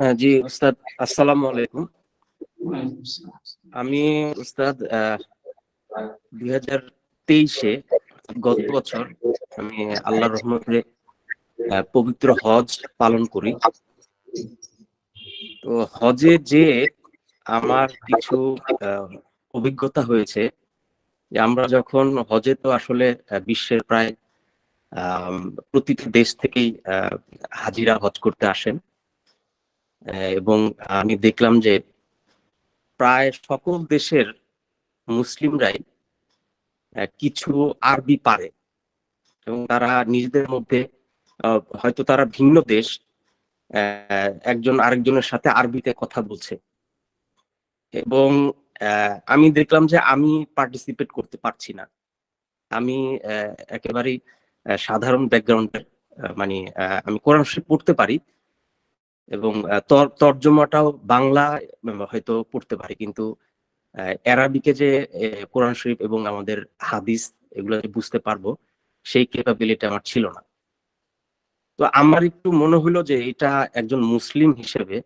জি, উস্তাদ, আসসালামু আলাইকুম। আমি উস্তাদ দুই হাজার তেইশে গত বছর আমি আল্লাহ রহমতে পবিত্র হজ পালন করি। তো হজে যে আমার কিছু অভিজ্ঞতা হয়েছে, যে আমরা যখন হজে তো আসলে বিশ্বের প্রায় প্রতিটি দেশ থেকেই হাজিরা হজ করতে আসেন। এবং আমি দেখলাম যে প্রায় সকল দেশের মুসলিমরাই কিছু আরবি পারে এবং তারা নিজেদের মধ্যে হয়তো তারা ভিন্ন দেশ একজন আরেকজনের সাথে আরবিতে কথা বলছে। এবং আমি দেখলাম যে আমি পার্টিসিপেট করতে পারছি না। আমি একেবারেই সাধারণ ব্যাকগ্রাউন্ডের মানে আমি কোরআন শরীফ পড়তে পারি এবং তর্জমাটাও বাংলা হয়তো পড়তে পারি। কিন্তু অ্যারাবিকে যে কোরআন শরীফ এবং আমাদের হাদিস এগুলো বুঝতে পারব, সেই ক্যাপাবিলিটি আমার ছিল না। তো আমার একটু মনে হলো যে, এটা একজন মুসলিম হিসেবে,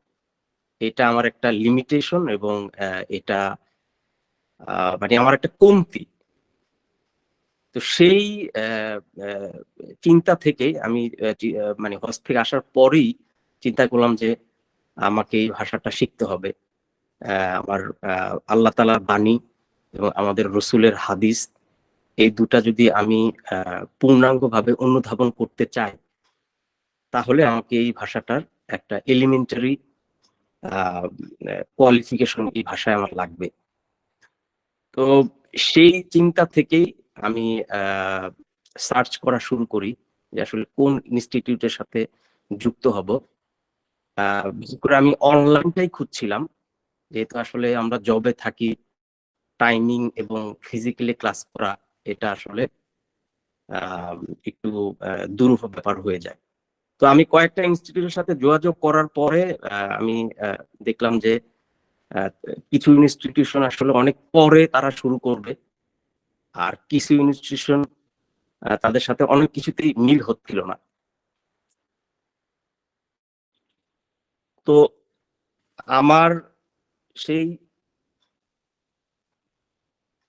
এটা আমার একটা লিমিটেশন এবং এটা মানে আমার একটা কমতি। তো সেই চিন্তা থেকে আমি মানে হজ থেকে আসার পরেই চিন্তা করলাম যে আমাকে এই ভাষাটা শিখতে হবে। আমার আল্লাহ তালার বাণী এবং আমাদের রসুলের হাদিস, এই দুটা যদি আমি পূর্ণাঙ্গভাবে অনুধাবন করতে চাই, তাহলে আমাকে এই ভাষাটার একটা এলিমেন্টারি কোয়ালিফিকেশন এই ভাষায় আমার লাগবে। তো সেই চিন্তা থেকেই আমি সার্চ করা শুরু করি যে আসলে কোন ইনস্টিটিউটের সাথে যুক্ত হব। বিশেষ করে আমি অনলাইনটাই খুঁজছিলাম। যেহেতু আসলে আমরা জবে থাকি টাইমিং এবং ফিজিক্যালি ক্লাস করা, এটা আসলে একটু দুরূহ ব্যাপার হয়ে যায়। তো আমি কয়েকটা ইনস্টিটিউটের সাথে যোগাযোগ করার পরে আমি দেখলাম যে কিছু ইনস্টিটিউশন আসলে অনেক পরে তারা শুরু করবে। আর কিছু ইনস্টিটিউশন তাদের সাথে অনেক কিছুতেই মিল হচ্ছিল না। তো আমার সেই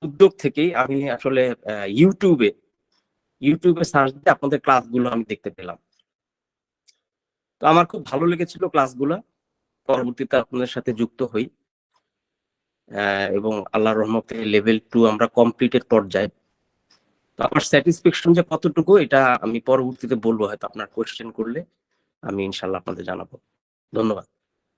উদ্যোগ থেকেই আমি আসলে ইউটিউবে ইউটিউবে সার্চ দিয়ে আপনাদের ক্লাসগুলো আমি দেখতে পেলাম। তো আমার খুব ভালো লেগেছিল ক্লাসগুলো পরবর্তীতে আপনাদের সাথে যুক্ত হই। এবং আল্লাহ রহমতে লেভেল টু আমরা কমপ্লিটের পর্যায়ে। তো আমার স্যাটিসফ্যাকশন যে কতটুকু, এটা আমি পরবর্তীতে বলব হয়তো আপনার কোয়েশ্চেন করলে। আমি ইনশাল্লাহ আপনাদের জানাব। どんな